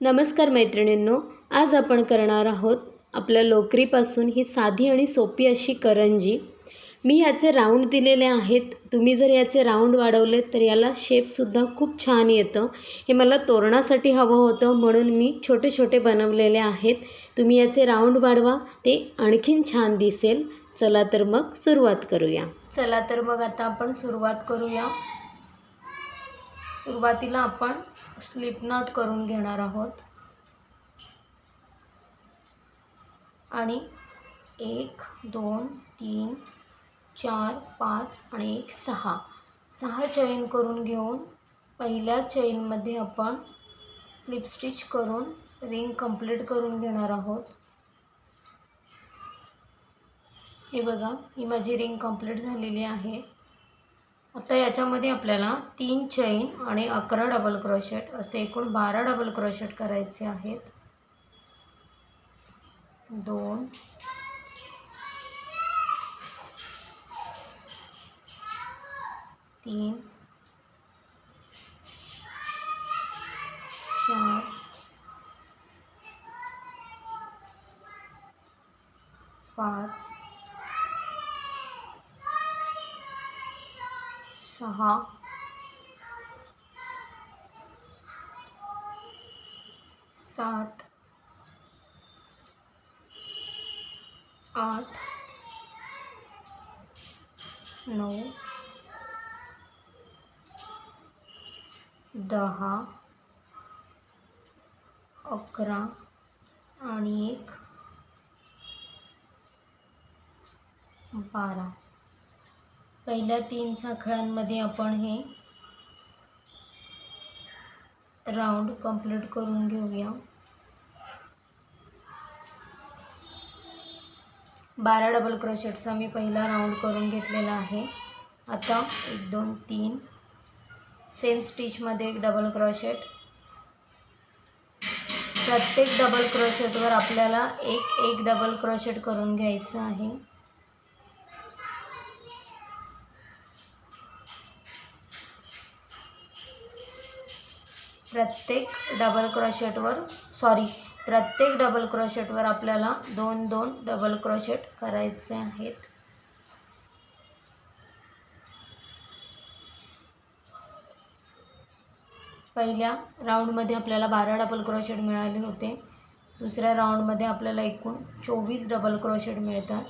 नमस्कार मैत्रिणींनो आज आपण करणार आहोत आपल्या लोकरीपासून ही साधी आणि सोपी अशी करंजी. मी याचे राऊंड दिलेले आहेत. तुम्ही जर याचे राऊंड वाढवले तर याला शेपसुद्धा खूप छान येतं. हे मला तोरणासाठी हवं होतं म्हणून मी छोटे छोटे बनवलेले आहेत. तुम्ही याचे राऊंड वाढवा ते आणखीन छान दिसेल. चला तर मग सुरुवात करूया. चला तर मग आता आपण सुरुवात करूया. सुरुवातीला आपण स्लिप नॉट करून घेणार आहोत. आणि एक दोन तीन चार पाच आणि एक सहा. सहा चैन करून घेऊन पहिल्या चैनमध्ये आपण स्लिप स्टिच करून रिंग कंप्लीट करून घेणार आहोत. हे बघा ही माझी रिंग कंप्लीट झालेली आहे. आता याच्यामध्ये आपल्याला तीन चैन आणि अकरा डबल क्रोशेट असे एकूण बारा डबल क्रोशेट करायचे आहेत. दोन. तीन. सहा सात। आठ। नऊ दहा। अकरा आणि एक। बारा। पहिल्या तीन साखळ्यांमध्ये आपण हे राऊंड कंप्लीट करून घेऊया. बारा डबल क्रोशेटचा मी पहिला राऊंड करून घेतलेला आहे. आता एक दोन तीन. सेम स्टिचमध्ये एक डबल क्रोशेट प्रत्येक डबल क्रोशेटवर आपल्याला एक एक डबल क्रोशेट करून घ्यायचं आहे. प्रत्येक डबल क्रोशेटवर सॉरी प्रत्येक डबल क्रोशेटवर आपल्याला दोन दोन डबल क्रोशेट करायचे आहेत. पहिल्या राऊंडमध्ये आपल्याला बारा डबल क्रोशेट मिळाले होते. दुसऱ्या राऊंडमध्ये आपल्याला एकूण चोवीस डबल क्रोशेट मिळतात.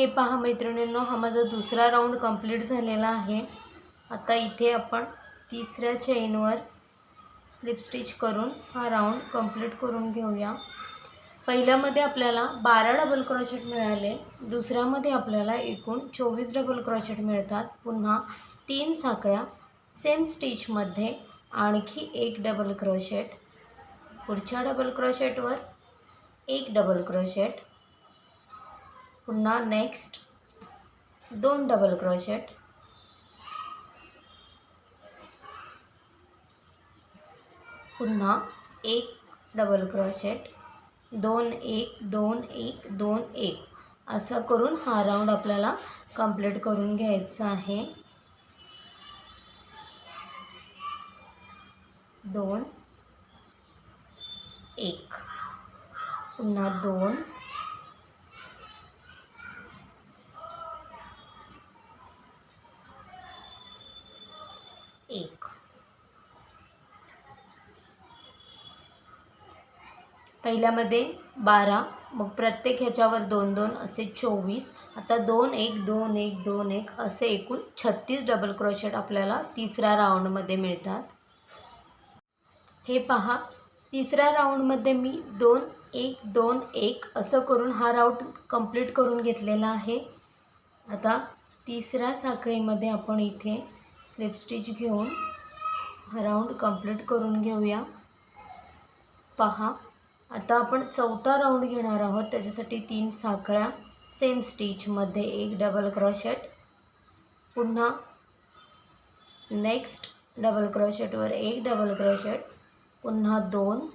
हे पहा मैत्रिणींनो हा माझा दुसरा राऊंड कंप्लीट झालेला आहे. आता इथे आपण तिसऱ्या चेनवर स्लिप स्टिच करून हा राऊंड कंप्लीट करून घेऊया. पहिल्यामध्ये आपल्याला बारा डबल क्रॉचेट मिळाले. दुसऱ्यामध्ये आपल्याला एकूण चोवीस डबल क्रॉचेट मिळतात. पुन्हा तीन साखळ्या सेम स्टिचमध्ये आणखी एक डबल क्रॉशेट पुढच्या डबल क्रॉशेटवर एक डबल क्रॉशेट पुन्हा नेक्स्ट दोन डबल क्रोशेट पुन्हा एक डबल क्रोशेट दोन एक दोन एक दोन एक. असं करून हा राऊंड आपल्याला कंप्लीट करून घ्यायचा आहे. दोन एक. पुन्हा दोन पहिल्यामध्ये बारा मग प्रत्येक ह्याच्यावर दोन दोन असे चोवीस. आता दोन एक दोन एक दोन एक असे एकूण छत्तीस डबल क्रोशेट आपल्याला तिसऱ्या राऊंडमध्ये मिळतात. हे पहा तिसऱ्या राऊंडमध्ये मी दोन एक दोन एक असं करून हा राऊंड कंप्लीट करून घेतलेला आहे. आता तिसऱ्या साखळीमध्ये आपण इथे स्लिप स्टिच घेऊन हा राऊंड कंप्लीट करून घेऊया. पहा आता आपण चौथा राऊंड घेणार आहोत. त्याच्यासाठी तीन साखळ्या सेम स्टिचमध्ये एक डबल क्रॉशेट पुन्हा नेक्स्ट डबल क्रॉशेटवर एक डबल क्रॉशेट पुन्हा दोन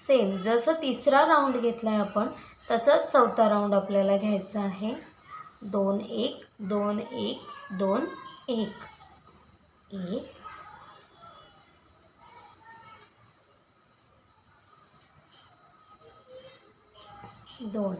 सेम जसं तिसरा राऊंड घेतला आहे आपण तसंच चौथा राऊंड आपल्याला घ्यायचा आहे. दोन एक दोन एक दोन एक. एक दोन.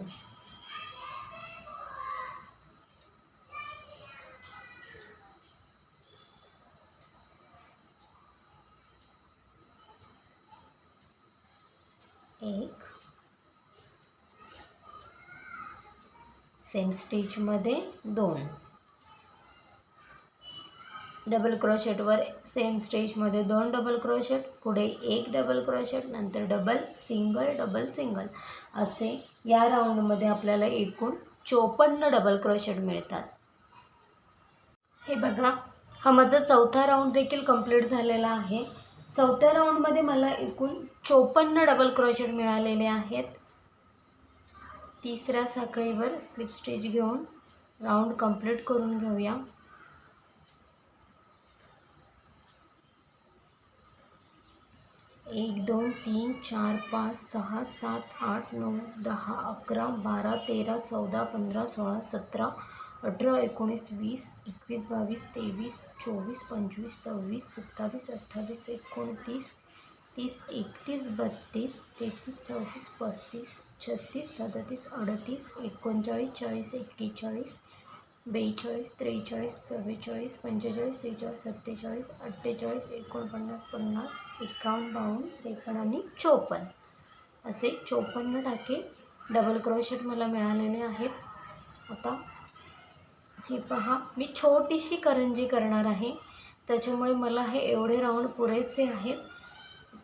एक. सेम स्टिचमध्ये दोन. डबल क्रोशेटवर सेम स्टेजमध्ये दोन डबल क्रोशेट पुढे एक डबल क्रोशेट नंतर डबल सिंगल डबल सिंगल. असे या राऊंडमध्ये आपल्याला एकूण चोपन्न डबल क्रोशेट मिळतात. हे बघा हा माझा चौथा राऊंड देखील कंप्लीट झालेला आहे. चौथ्या राऊंडमध्ये मला एकूण चोपन्न डबल क्रोशेट मिळालेले आहेत. तिसऱ्या साखळीवर स्लिप स्टेज घेऊन राऊंड कंप्लीट करून घेऊया. एक दोन तीन चार पाच सहा सात आठ नऊ दहा अकरा बारा तेरा चौदा पंधरा सोळा सतरा अठरा एकोणीस वीस एकवीस बावीस तेवीस चोवीस पंचवीस सव्वीस सत्तावीस अठ्ठावीस एकोणतीस तीस एकतीस बत्तीस तेहतीस चौतीस पस्तीस छत्तीस सदतीस अडतीस एकोणचाळीस चाळीस एक्केचाळीस बेचाळीस त्रेचाळीस चव्वेचाळीस पंचेचाळीस सेहेचाळीस सत्तेचाळीस अठ्ठेचाळीस एकोणपन्नास पन्नास एकावन्न बावन्न त्रेपन्न आणि चोपन्न. असे चोपन्न टाके डबल क्रोशेट मला मिळालेले आहेत. आता हे पहा मी छोटीशी करंजी करणार आहे. त्याच्यामुळे मला हे एवढे राऊंड पुरेसे आहेत.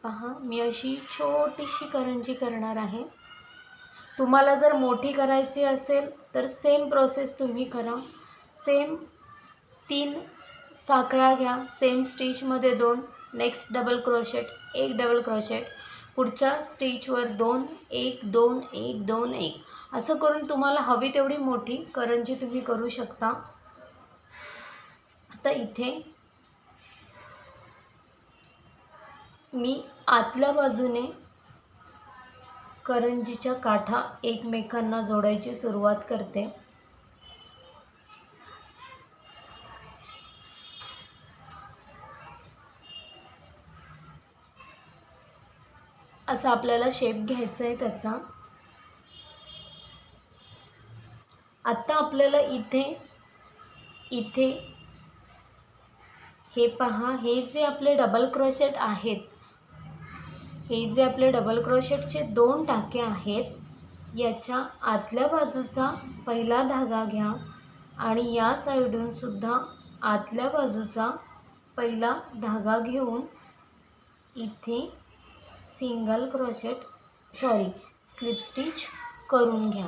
पहा मी अशी छोटीशी करंजी करणार आहे. तुम्हाला जर मोठी करायची असेल तर सेम प्रोसेस तुम्ही करा. सेम तीन साखळ्या घ्या. सेम स्टिचमध्ये दोन. नेक्स्ट डबल क्रोशेट एक डबल क्रोशेट पुढच्या स्टिचवर दोन. एक दोन एक दोन एक. असं करून तुम्हाला हवी तेवढी मोठी करंजी तुम्ही करू शकता. आता इथे मी आतल्या बाजूने करंजीच्या काठा एकमेकांना जोडायची सुरुवात करते. असा आपल्याला शेप घ्यायचा आहे त्याचा. आत्ता आपल्याला इथे इथे हे पहा हे जे आपले डबल क्रोशेट आहेत हे जे आपले डबल क्रोशेटचे दोन टाके आहेत याच्या आतल्या बाजूचा पहिला धागा घ्या आणि या साईडूनसुद्धा आतल्या बाजूचा पहिला धागा घेऊन इथे single crochet sorry slip stitch करून घ्या.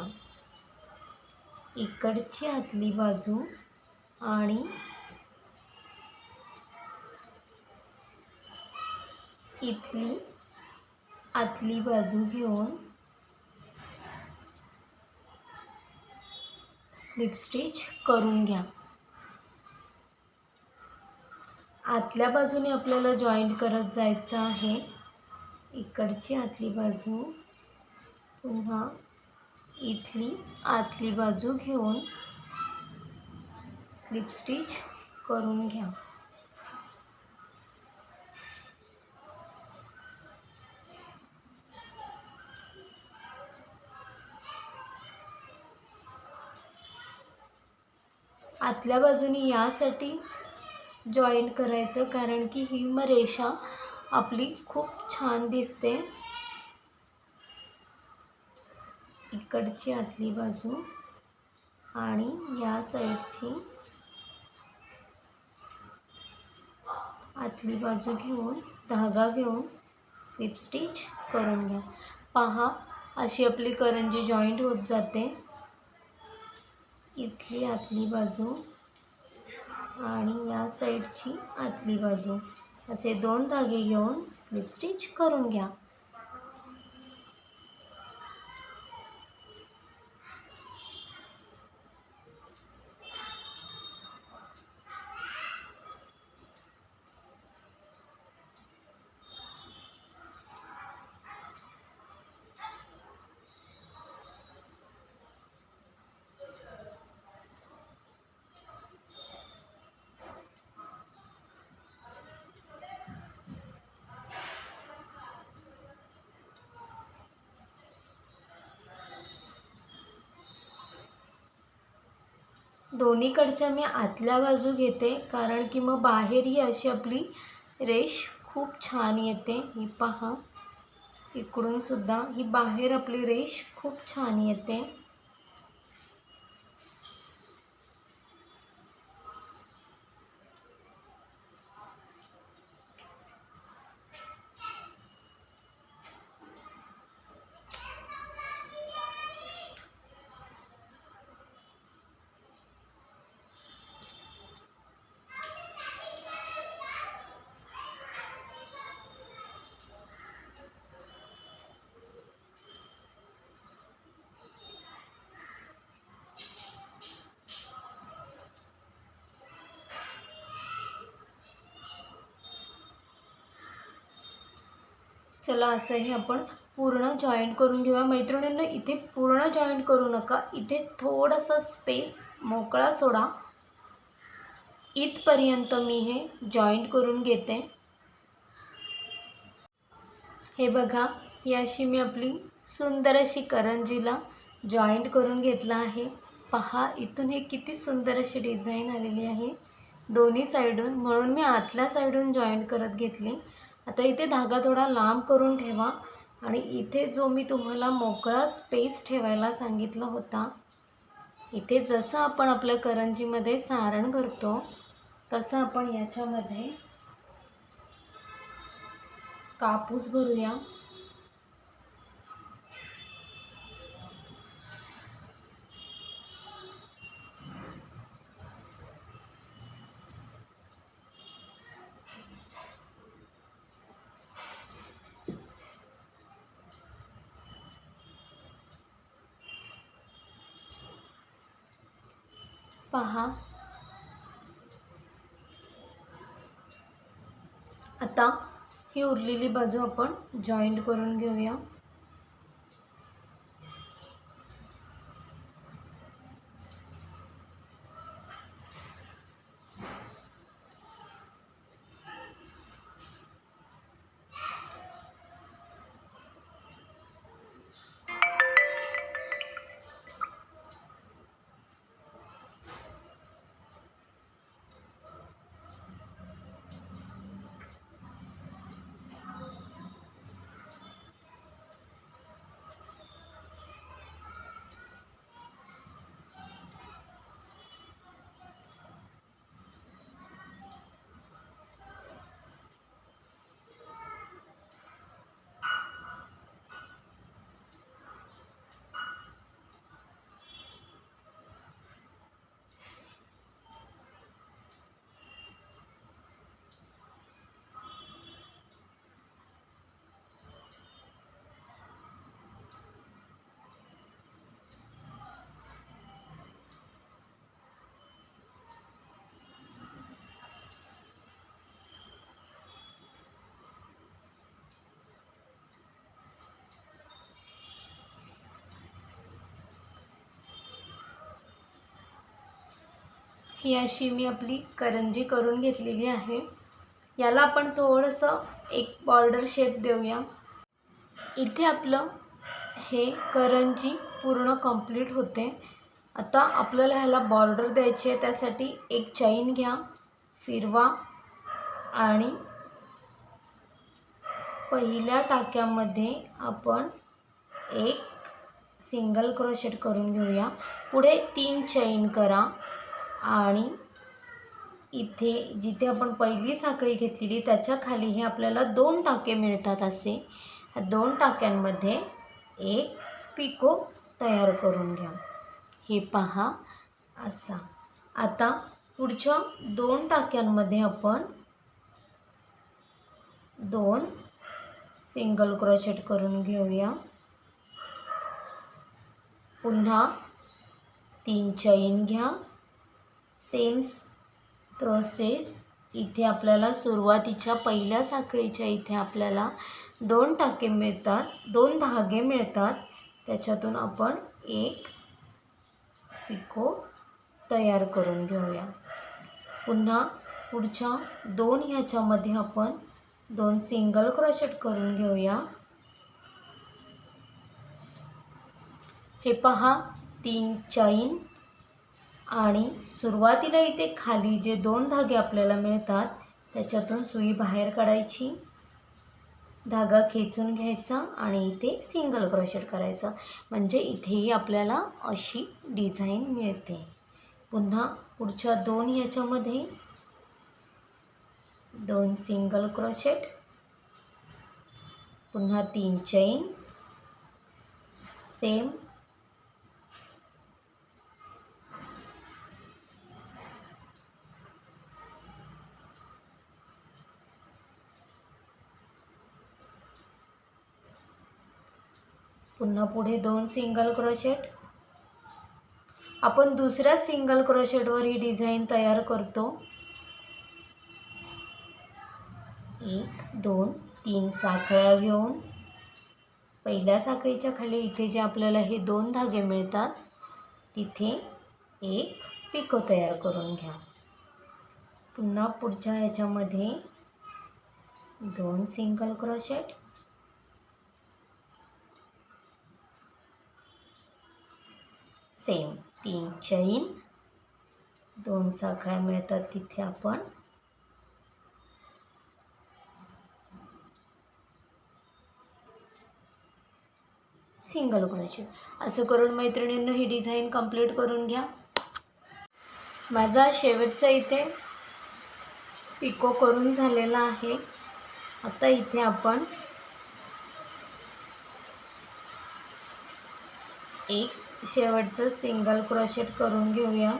इकडची आतली बाजू आणि इथली आतली बाजू घेऊन स्लिप स्टिच करून घ्या. आतल्या बाजूने आपल्याला जॉईंट करत जायचं आहे. इकडची आतली बाजू पुन्हा इथली आतली बाजू घेऊन स्लिप स्टिच करून घ्या. आतल्या बाजूनी यासाठी जॉईंट करायचं कारण की ही मग रेषा आपली खूप छान दिसते. इकडची आतली बाजू आणि या साईडची आतली बाजू घेऊन धागा घेऊन स्लिप स्टिच करून घ्या. पहा अशी आपली करंजी जॉईंट होत जाते. इथली आतली बाजू आणि या साईडची आतली बाजू. असे दोन धागे घेऊन स्लिप स्टिच करून घ्या. दोन्हीकडच्या मी आतल्या बाजू घेते कारण की मग बाहेरही अशी आपली रेश खूप छान येते. ही पहा. इकडून सुद्धा ही बाहेर आपली रेश खूप छान येते. चला असं हे आपण पूर्ण जॉईंट करून घेऊया. मैत्रिणींना इथे पूर्ण जॉईंट करू नका. इथे थोडासा स्पेस मोकळा सोडा. इथपर्यंत मी हे जॉईंट करून घेते. हे बघा ही अशी मी आपली सुंदर अशी करंजीला जॉईंट करून घेतला आहे. पहा इथून हे किती सुंदर अशी डिझाईन आलेली आहे. दोन्ही साईडून म्हणून मी आतल्या साईडून जॉईंट करत घेतली. आता इथे धागा थोडा लांब करून ठेवा. आणि इथे जो मी तुम्हाला मोकळा स्पेस ठेवायला सांगितला होता इथे जसं आपण आपल्या करंजीमध्ये सारण भरतो तसं आपण याच्यामध्ये कापूस भरूया. पहा. आता ही उरलेली बाजू आपण जॉईंट करून घेऊया. ही अशी मी आपली करंजी करून घेतलेली आहे. याला आपण थोडंसं एक बॉर्डर शेप देऊया. इथे आपलं हे करंजी पूर्ण कंप्लीट होते. आता आपल्याला ह्याला बॉर्डर द्यायची आहे त्यासाठी एक चैन घ्या फिरवा आणि पहिल्या टाक्यामध्ये आपण एक सिंगल क्रोशेट करून घेऊया. पुढे तीन चैन करा. आणि इथे जिथे आपण पहिली साखळी घेतलेली त्याच्याखाली हे आपल्याला दोन टाके मिळतात असे. ह्या दोन टाक्यांमध्ये एक पिको तयार करून घ्या. हे पहा असा. आता पुढच्या दोन टाक्यांमध्ये आपण दोन सिंगल क्रॉचेट करून घेऊया. पुन्हा तीन चैन घ्या. Same process. इथे आपल्याला सुरुवातीच्या पहिल्या साखळीच्या इथे आपल्याला दोन टाके मिळतात दोन धागे मिळतात. त्याच्यातून आपण एक पिको तयार करून घेऊया. पुन्हा पुढच्या दोन ह्याच्यामध्ये आपण दोन सिंगल क्रॉशेट करून घेऊया. हे पहा तीन चैन आणि सुरुवातीला इथे खाली जे दोन धागे आपल्याला मिळतात त्याच्यातून सुई बाहेर काढायची धागा खेचून घ्यायचा आणि इथे सिंगल क्रोशेट करायचा. म्हणजे इथेही आपल्याला अशी डिझाईन मिळते. पुन्हा पुढच्या दोन ह्याच्यामध्ये दोन सिंगल क्रोशेट पुन्हा तीन चैन सेम पुन्हा पुढे दोन सिंगल क्रोशेट आपण दुसऱ्या सिंगल क्रोशेटवर ही डिझाईन तयार करतो. एक दोन तीन साखळ्या घेऊन. पहिल्या साखळीच्या खाली इथे जे आपल्याला हे दोन धागे मिळतात तिथे एक पिको तयार करून घ्या. पुन्हा पुढच्या ह्याच्यामध्ये दोन सिंगल क्रोशेट सेम. तीन चैन दोन साखळ्या मिळतात तिथे आपण. सिंगल क्रोशेट असं करून मैत्रिणींनो ही डिझाईन कंप्लीट करून घ्या. माझा शेवटचा इथे पिको करून झालेला आहे. आता इथे आपण एक शेवटचं सिंगल क्रोशेट करून घेऊया.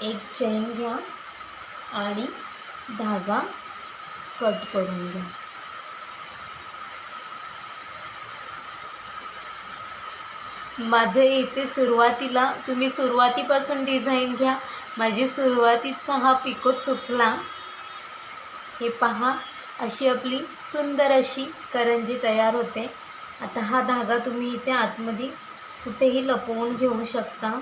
एक चैन घ्या आणि धागा कट करून घ्या. माझे इथे सुरुवातीला तुम्ही सुरुवातीपासून डिझाईन घ्या. माझी सुरुवातीचा हा पिको चुकला. हे पहा अशी आपली सुंदर अशी करंजी तयार होते. आता हा धागा तुम्ही इथे आतमध्ये कुठेही लपवून घेऊ शकता.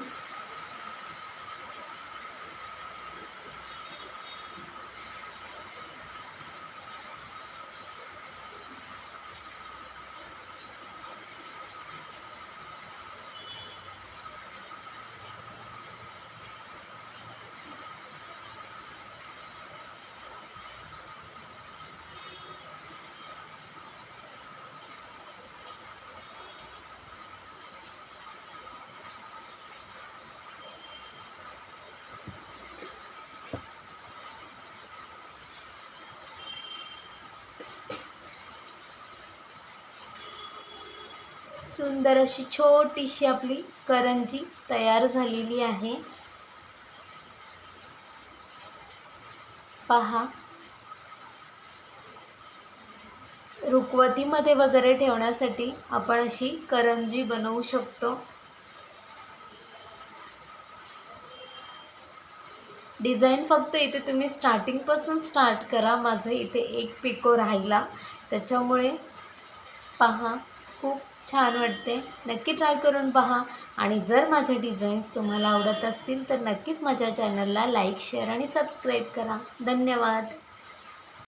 सुंदर अशी छोटीशी आपली करंजी तयार झालेली आहे. पहा. रुकवतीमध्ये वगैरे ठेवण्यासाठी आपण अशी करंजी बनवू शकतो. डिझाईन फक्त इथे तुम्ही स्टार्टिंगपासून स्टार्ट करा. माझं इथे एक पिको राहिला. त्याच्यामुळे पहा खूप छान वाटते. नक्की ट्राय करून पहा. आणि जर माझे डिझाईन्स तुम्हाला आवडत असतील तर नक्कीच माझ्या चॅनलला लाईक शेअर आणि सबस्क्राईब करा. धन्यवाद.